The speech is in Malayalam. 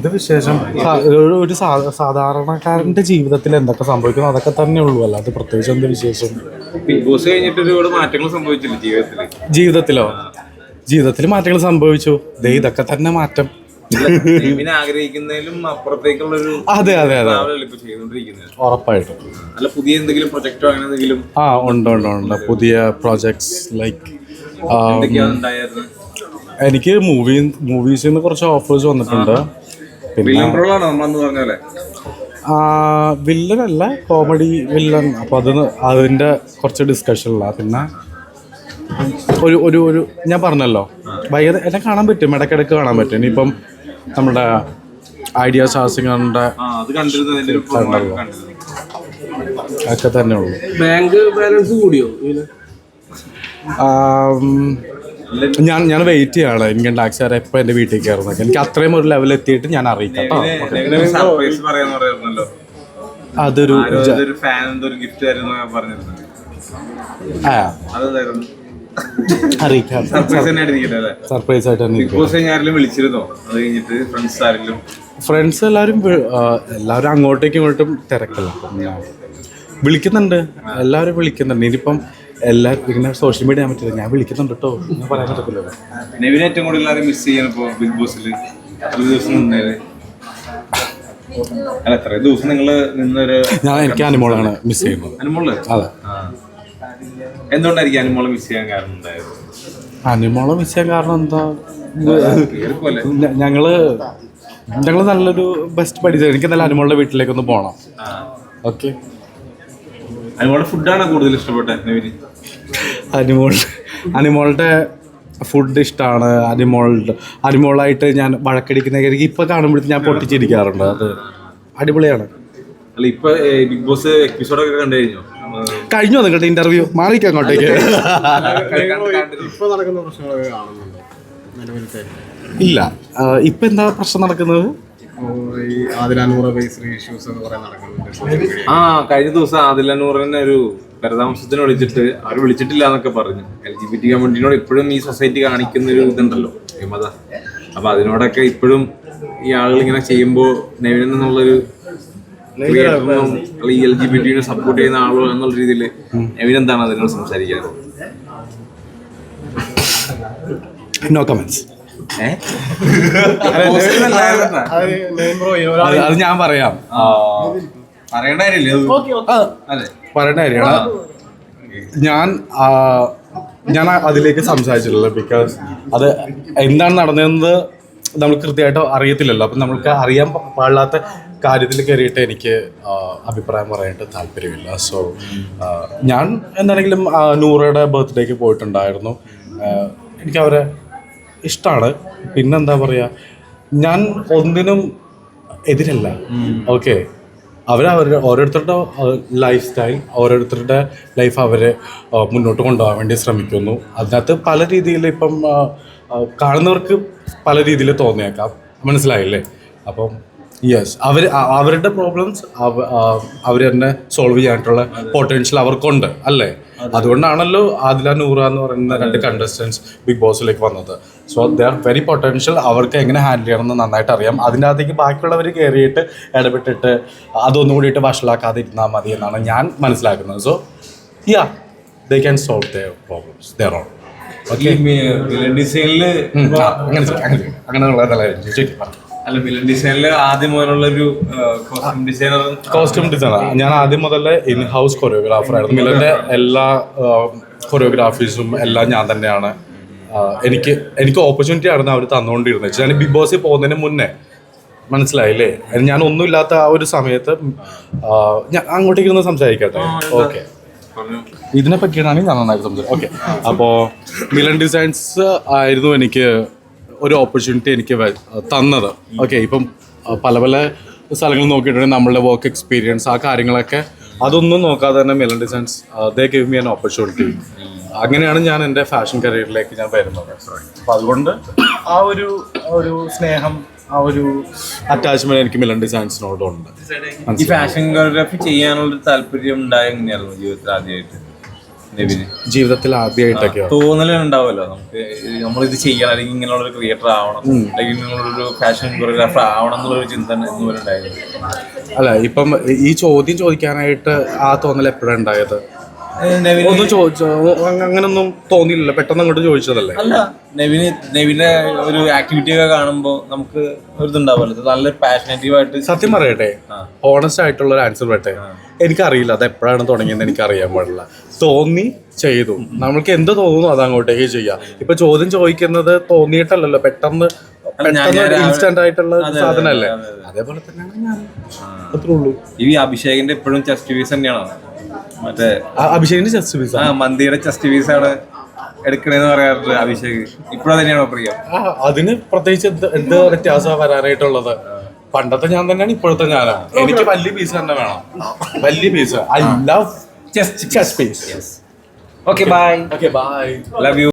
എന്ത് വിശേഷം? ഒരു സാധാരണക്കാരന്റെ ജീവിതത്തിൽ എന്തൊക്കെ സംഭവിക്കുന്നു? അതൊക്കെ തന്നെ ഉള്ളൂ. അല്ലാതെ പ്രത്യേകിച്ച് എന്ത് വിശേഷം? ബിഗ് ബോസ് കഴിഞ്ഞിട്ട് ഒരുപാട് മാറ്റങ്ങൾ സംഭവിച്ചില്ല ജീവിതത്തിൽ ജീവിതത്തിലോ? ജീവിതത്തിൽ മാറ്റങ്ങൾ സംഭവിച്ചു. ദേ ഇതൊക്കെ തന്നെ മാറ്റം. ആഗ്രഹിക്കുന്നതിലും അപ്പുറത്തേക്കുള്ള ഒരു അതെ അതെ. അതെ ഉറപ്പായിട്ടും. അല്ല പുതിയ എന്തെങ്കിലും പ്രൊജക്റ്റോ അങ്ങനെ എന്തെങ്കിലും? ആ ഉണ്ട് ഉണ്ട് ഉണ്ട്. പുതിയ പ്രോജക്ട്സ് ലൈക്ക് എനിക്ക് മൂവി മൂവീസിൽ നിന്ന് കുറച്ച് ഓഫേഴ്സ് വന്നിട്ടുണ്ട്. അല്ല കോമഡി വില്ലൻ അപ്പൊ അത് അതിന്റെ കുറച്ച് ഡിസ്കഷനില്ല പിന്നെ ഒരു ഒരു ഒരു ഞാൻ പറഞ്ഞല്ലോ. ഭയങ്കര എന്നെ കാണാൻ പറ്റും ഇടയ്ക്കിടയ്ക്ക് കാണാൻ പറ്റും. ഇനിയിപ്പം നമ്മുടെ ഐഡിയ ശാസിങ്ങളുടെ അതിന്റെ ഒക്കെ തന്നെ ഉള്ളു. ബാങ്ക് ബാലൻസ് കൂടിയോ? ഞാൻ ഞാൻ വെയിറ്റ് ചെയ്യാണ്. ഇൻകം ടാക്സ് വരെ എപ്പോൾ എന്റെ വീട്ടിൽ കയറുന്നത് എനിക്ക് അത്രയും ഒരു ലെവൽ എത്തിയിട്ട് ഞാൻ അറിയിക്കാം കേട്ടോ. അതൊരു അറിയിക്കാം. സർപ്രൈസ് ആയിട്ട് വിളിച്ചിരുന്നോ? അത് കഴിഞ്ഞിട്ട് ഫ്രണ്ട്സ് ആരെങ്കിലും? ഫ്രണ്ട്സ് എല്ലാവരും എല്ലാവരും അങ്ങോട്ടേക്കും ഇങ്ങോട്ടും തിരക്കല്ല. വിളിക്കുന്നുണ്ട്. എല്ലാവരും വിളിക്കുന്നുണ്ട്. ഇനിയിപ്പം എല്ലാവരും ഇങ്ങനെ സോഷ്യൽ മീഡിയ ചെയ്യാൻ പറ്റില്ല. ഞാൻ വിളിക്കുന്നുണ്ട് കേട്ടോ ഞാൻ പറയാൻ പറ്റത്തില്ലല്ലോ. നെവിനെ ഏറ്റവും കൂടുതൽ മിസ് ചെയ്യാൻ ഇപ്പോൾ ബിഗ് ബോസിൽ ഒരു ദിവസം നിന്നേര് അല്ല എത്ര ദിവസം നിങ്ങൾ നിന്നൊരു ഞാൻ എനിക്ക് അനുമോളാണ് മിസ് ചെയ്യുന്നത്. അനുമോൾ? അതെ. എന്തുകൊണ്ടായിരിക്കും അനുമോളെ മിസ് ചെയ്യാൻ കാരണം ഉണ്ടായത്? അനിമോളെ മിസ് ചെയ്യാൻ കാരണം എന്താ? ഞങ്ങൾ ഞങ്ങൾ നല്ലൊരു ബെസ്റ്റ് പഠിച്ചത് എനിക്ക് നല്ല അനുമോളുടെ വീട്ടിലേക്ക് ഒന്ന് പോകണം ഓക്കെ അനുമോളുടെ ഫുഡാണ് കൂടുതൽ ഇഷ്ടപ്പെട്ടത് നെവിന്? അനിമോൾ അനിമോളുടെ ഫുഡ് ഇഷ്ടമാണ് അനിമോളുടെ അനിമോളായിട്ട് ഞാൻ വഴക്കടിക്കുന്ന എനിക്ക് ഇപ്പൊ കാണുമ്പോഴത്തേക്ക് ഞാൻ പൊട്ടിച്ചിരിക്കാറുണ്ട്. അത് അടിപൊളിയാണ്. അല്ല ഇപ്പൊ ബിഗ് ബോസ് എപ്പിസോഡൊക്കെ കണ്ടു കഴിഞ്ഞോ? കഴിഞ്ഞോ നിങ്ങളുടെ ഇന്റർവ്യൂ മാറിക്കാം അങ്ങോട്ടേക്ക്. ഇല്ല. ഇപ്പൊ എന്താ പ്രശ്നം നടക്കുന്നത്? ഈ ആദിലാനൂറ ബേസ്ഡ് ഇഷ്യൂസ് എന്ന് നടക്കുന്നുണ്ട്. ആ കഴിഞ്ഞ ദിവസം ആദിലനൂറിനെ ഒരു പരതാമസത്തിന് വിളിച്ചിട്ട് അവർ വിളിച്ചിട്ടില്ല എന്നൊക്കെ പറഞ്ഞു. എൽ ജി ബി ടി കമ്മ്യൂണിറ്റിനോട് ഇപ്പോഴും ഈ സൊസൈറ്റി കാണിക്കുന്ന ഒരു ഇതുണ്ടല്ലോ വിമത. അപ്പൊ അതിനോടൊക്കെ ഇപ്പോഴും ഈ ആളുകൾ ഇങ്ങനെ ചെയ്യുമ്പോൾ നെവിൻ എന്നുള്ളൊരു ക്രിയേറ്ററിനും അല്ലെങ്കിൽ ഈ എൽ ജി ബി ടിനെ സപ്പോർട്ട് ചെയ്യുന്ന ആളോ എന്നുള്ള രീതിയിൽ നെവിൻ എന്താണ് അതിനോട് സംസാരിക്കാൻ നോ കമന്റ്സ് അത് ഞാൻ പറയാം. പറയേണ്ട കാര്യമില്ലേ അത്? പറയേണ്ട കാര്യമാണ്. ഞാൻ ഞാൻ അതിലേക്ക് സംസാരിച്ചിട്ടില്ല ബിക്കോസ് അത് എന്താണ് നടന്നതെന്ന് നമ്മൾ കൃത്യമായിട്ട് അറിയത്തില്ലല്ലോ. അപ്പം നമുക്ക് അറിയാൻ പാടില്ലാത്ത കാര്യത്തിൽ കയറിയിട്ട് എനിക്ക് അഭിപ്രായം പറയാനായിട്ട് താല്പര്യമില്ല. സോ ഞാൻ എന്താണെങ്കിലും നൂറയുടെ ബർത്ത്ഡേക്ക് പോയിട്ടുണ്ടായിരുന്നു. എനിക്ക് അവരെ ഇഷ്ടമാണ് പിന്നെന്താ പറയുക ഞാൻ ഒന്നിനും എതിരല്ല. ഓക്കെ. അവരവരുടെ ഓരോരുത്തരുടെ ലൈഫ് സ്റ്റൈൽ ഓരോരുത്തരുടെ ലൈഫ് അവർ മുന്നോട്ട് കൊണ്ടുപോകാൻ വേണ്ടി ശ്രമിക്കുന്നു. അതിനകത്ത് പല രീതിയിൽ ഇപ്പം കാണുന്നവർക്ക് പല രീതിയിൽ തോന്നിയേക്കാം. മനസ്സിലായില്ലേ? അപ്പം യെസ് അവർ അവരുടെ പ്രോബ്ലംസ് അവർ തന്നെ സോൾവ് ചെയ്യാനായിട്ടുള്ള പൊട്ടൻഷ്യൽ അവർക്കുണ്ട് അല്ലേ? അതുകൊണ്ടാണല്ലോ ആദില നൂറ എന്ന് പറയുന്ന രണ്ട് കണ്ടസ്റ്റൻസ് ബിഗ് ബോസിലേക്ക് വന്നത്. So they are very potential അവർക്ക് എങ്ങനെ ഹാൻഡിൽ ചെയ്യണമെന്ന് നന്നായിട്ട് അറിയാം. അതിന്റെ അകത്തേക്ക് ബാക്കിയുള്ളവർ കയറിയിട്ട് ഇടപെട്ടിട്ട് അതൊന്നും കൂടിയിട്ട് വഷളാക്കാതെ ഇരുന്നാൽ മതി എന്നാണ് ഞാൻ മനസ്സിലാക്കുന്നത്. So ya they can solve the problems their own okay അങ്ങനെ അങ്ങനെ അങ്ങനെ നല്ലതായിരിക്കും ശരി പറ അല്ല വില്ലൻ ഡിസൈനിൽ ആദ്യം മുതലുള്ള ഒരു കോസ്റ്റ്യൂം ഡിസൈനർ കോസ്റ്റ്യൂം ഡിസൈനർ ഞാൻ ആദ്യം മുതലേ ഇൻ ഹൗസ് കൊറിയോഗ്രാഫർ ആയിരുന്നു. മിലന്റെ എല്ലാ കൊറിയോഗ്രാഫീസും എല്ലാം ഞാൻ തന്നെയാണ്. എനിക്ക് എനിക്ക് ഓപ്പർച്യൂണിറ്റി ആയിരുന്നു അവർ തന്നുകൊണ്ടിരുന്നത് ഞാൻ ബിഗ് ബോസിൽ പോകുന്നതിന് മുന്നേ മനസ്സിലായില്ലേ? ഞാൻ ഒന്നുമില്ലാത്ത ആ ഒരു സമയത്ത് ഞാൻ അങ്ങോട്ടേക്ക് ഇരുന്ന് സംസാരിക്കട്ടെ? ഓക്കെ. ഇതിനെ പറ്റിയിട്ടാണെങ്കിൽ ഞാൻ നന്നായിട്ട് സംസാരിക്കും ഓക്കെ. അപ്പോൾ മിലൻ ഡിസൈൻസ് ആയിരുന്നു എനിക്ക് ഒരു ഓപ്പർച്യൂണിറ്റി എനിക്ക് തന്നത്. ഓക്കെ ഇപ്പം പല പല സ്ഥലങ്ങൾ നോക്കിയിട്ടുണ്ടെങ്കിൽ നമ്മളുടെ വർക്ക് എക്സ്പീരിയൻസ് ആ കാര്യങ്ങളൊക്കെ അതൊന്നും നോക്കാതെ തന്നെ Milan Designs they give me an opportunity അങ്ങനെയാണ് ഞാൻ എന്റെ ഫാഷൻ കരിയറിലേക്ക് ഞാൻ വരുന്നത്. അപ്പോൾ അതുകൊണ്ട് ആ ഒരു ഒരു സ്നേഹം ആ ഒരു അറ്റാച്ച്മെന്റ് എനിക്ക് മിലൻ ഡിസൈൻസിനോടുണ്ട് ഈ ഫാഷൻ കൊറിയോഗ്രാഫി ചെയ്യാനുള്ള താല്പര്യം ഉണ്ടായ എങ്ങനെയായിരുന്നു ജീവിതത്തിൽ ആദ്യമായിട്ട്? ജീവിതത്തിൽ ആദ്യമായിട്ടൊക്കെ തോന്നലുണ്ടാവല്ലോ നമുക്ക് നമ്മൾ ഇത് ചെയ്യണം അല്ലെങ്കിൽ ഇങ്ങനെയുള്ള ഒരു ക്രിയേറ്റർ ആവണം അല്ലെങ്കിൽ ഇങ്ങനെയുള്ളൊരു ഫാഷൻ കൊറിയോഗ്രാഫർ ആവണം എന്നുള്ളൊരു ചിന്ത ഇന്നുവരെ ഉണ്ടായിരുന്നു അല്ല ഇപ്പം ഈ ചോദ്യം ചോദിക്കാനായിട്ട് ആ തോന്നൽ എപ്പോഴാണ് ഉണ്ടായത്? ഒന്നും ചോദിച്ചോ? അങ്ങ- അങ്ങനൊന്നും തോന്നിയില്ലല്ലോ. പെട്ടെന്ന് അങ്ങോട്ട് ചോദിച്ചതല്ലേ? അല്ല നെവിന് നെവിന്റെ ഒരു ആക്ടിവിറ്റി ഒക്കെ കാണുമ്പോൾ നമുക്ക് ഒരു ഇതുണ്ടാവുമല്ലോ. നല്ല പാഷനേറ്റീവ് ആയിട്ട് സത്യം പറയട്ടെ. ഓണസ്റ്റ് ആയിട്ടുള്ള ഒരു ആൻസർ പറയട്ടെ. എനിക്കറിയില്ല അത് എപ്പോഴാണ് തുടങ്ങിയെന്ന് എനിക്ക് അറിയാൻ പാടില്ല. തോന്നി ചെയ്തു. നമ്മൾക്ക് എന്ത് തോന്നുന്നു അത് അങ്ങോട്ടേക്ക് ചെയ്യാം. ഇപ്പൊ ചോദ്യം ചോദിക്കുന്നത് തോന്നിയിട്ടല്ലല്ലോ. പെട്ടെന്ന് ഇൻസ്റ്റന്റ് ആയിട്ടുള്ള സാധനമല്ലേ? അതെ, അതെ. അതേപോലെ തന്നെയാണ് ഞാൻ അത്രേ ഉള്ളൂ. ഈ അഭിഷേകിന്റെ എപ്പോഴും ചെസ്റ്റ് പീസ് തന്നെയാണോ? മറ്റേ അഭിഷേകിന്റെ ചെസ്റ്റ് പീസ് ആ. മന്തിയുടെ ചെസ്റ്റ് പീസ് ആണ് എടുക്കണേന്ന് പറയാറുണ്ട് അഭിഷേക്. ഇപ്പോഴും തന്നെയാണോ പ്രിയം? അതിന് പ്രത്യേകിച്ച് എന്ത് എന്ത് വ്യത്യാസമാണ് വരാനായിട്ടുള്ളത്? പണ്ടത്തെ ഞാൻ തന്നെയാണ് ഇപ്പോഴത്തെ ഞാനാണ് എനിക്ക് വലിയ പീസ് തന്നെ വേണം. വലിയ piece I love chest chest piece okay bye okay bye love you